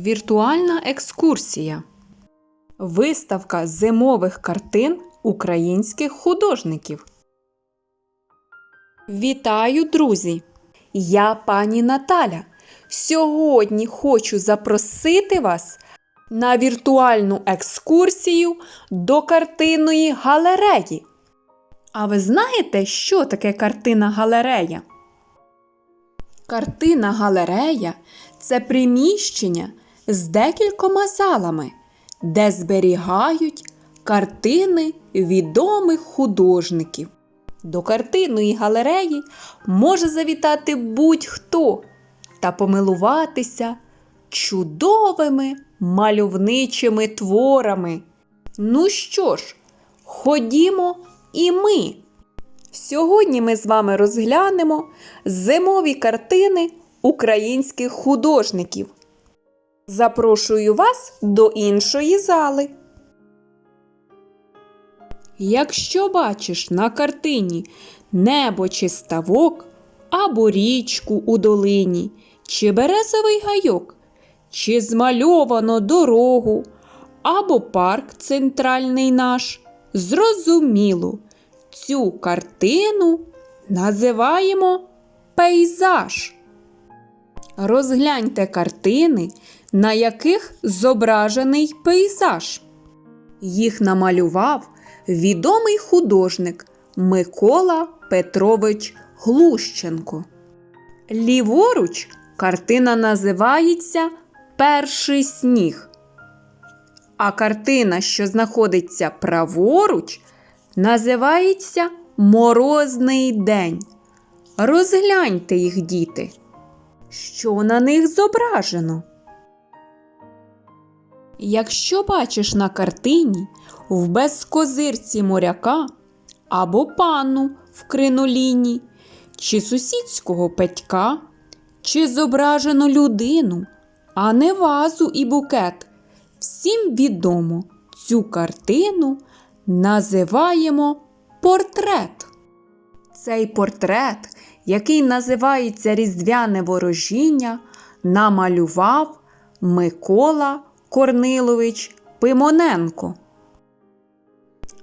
Віртуальна екскурсія. Виставка зимових картин українських художників. Вітаю, друзі! Я пані Наталя. Сьогодні хочу запросити вас на віртуальну екскурсію до картинної галереї. А ви знаєте, що таке картина галерея? Картина галерея це приміщення з декількома залами, де зберігають картини відомих художників. До картинної галереї може завітати будь-хто та помилуватися чудовими мальовничими творами. Ну що ж, ходімо і ми. Сьогодні ми з вами розглянемо зимові картини українських художників. Запрошую вас до іншої зали. Якщо бачиш на картині небо чи ставок, або річку у долині, чи березовий гайок, чи змальовано дорогу, або парк центральний наш, зрозуміло, цю картину називаємо пейзаж. Розгляньте картини, на яких зображений пейзаж. Їх намалював відомий художник Микола Петрович Глущенко. Ліворуч картина називається Перший сніг. А картина, що знаходиться праворуч, називається Морозний день. Розгляньте їх, діти. Що на них зображено? Якщо бачиш на картині в безкозирці моряка або панну в криноліні, чи сусідського петька, чи зображено людину, а не вазу і букет, всім відомо цю картину називаємо портрет. Цей портрет, який називається Різдвяне ворожіння, намалював Микола Корнилович Пимоненко.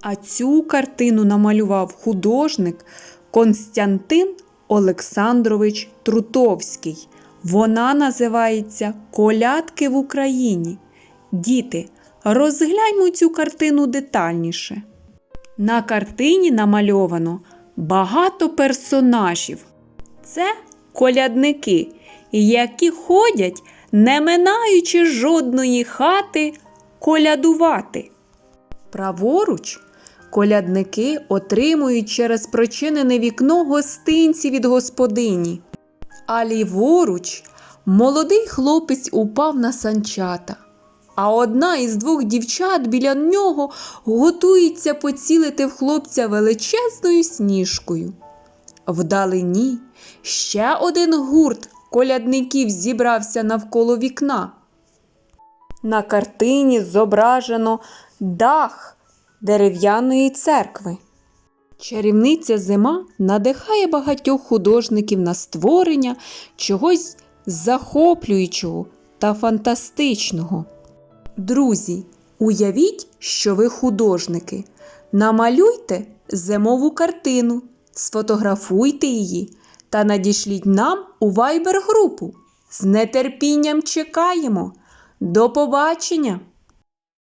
А цю картину намалював художник Константин Олександрович Трутовський. Вона називається Колядки в Україні. Діти, розгляньмо цю картину детальніше. На картині намальовано багато персонажів. Це колядники, які ходять, не минаючи жодної хати, колядувати. Праворуч колядники отримують через прочинене вікно гостинці від господині. А ліворуч молодий хлопець упав на санчата, а одна із двох дівчат біля нього готується поцілити в хлопця величезною сніжкою. Вдалині ще один гурт колядників зібрався навколо вікна. На картині зображено дах дерев'яної церкви. Чарівниця зима надихає багатьох художників на створення чогось захоплюючого та фантастичного. Друзі, уявіть, що ви художники. Намалюйте зимову картину, сфотографуйте її та надішліть нам у Viber групу. З нетерпінням чекаємо. До побачення!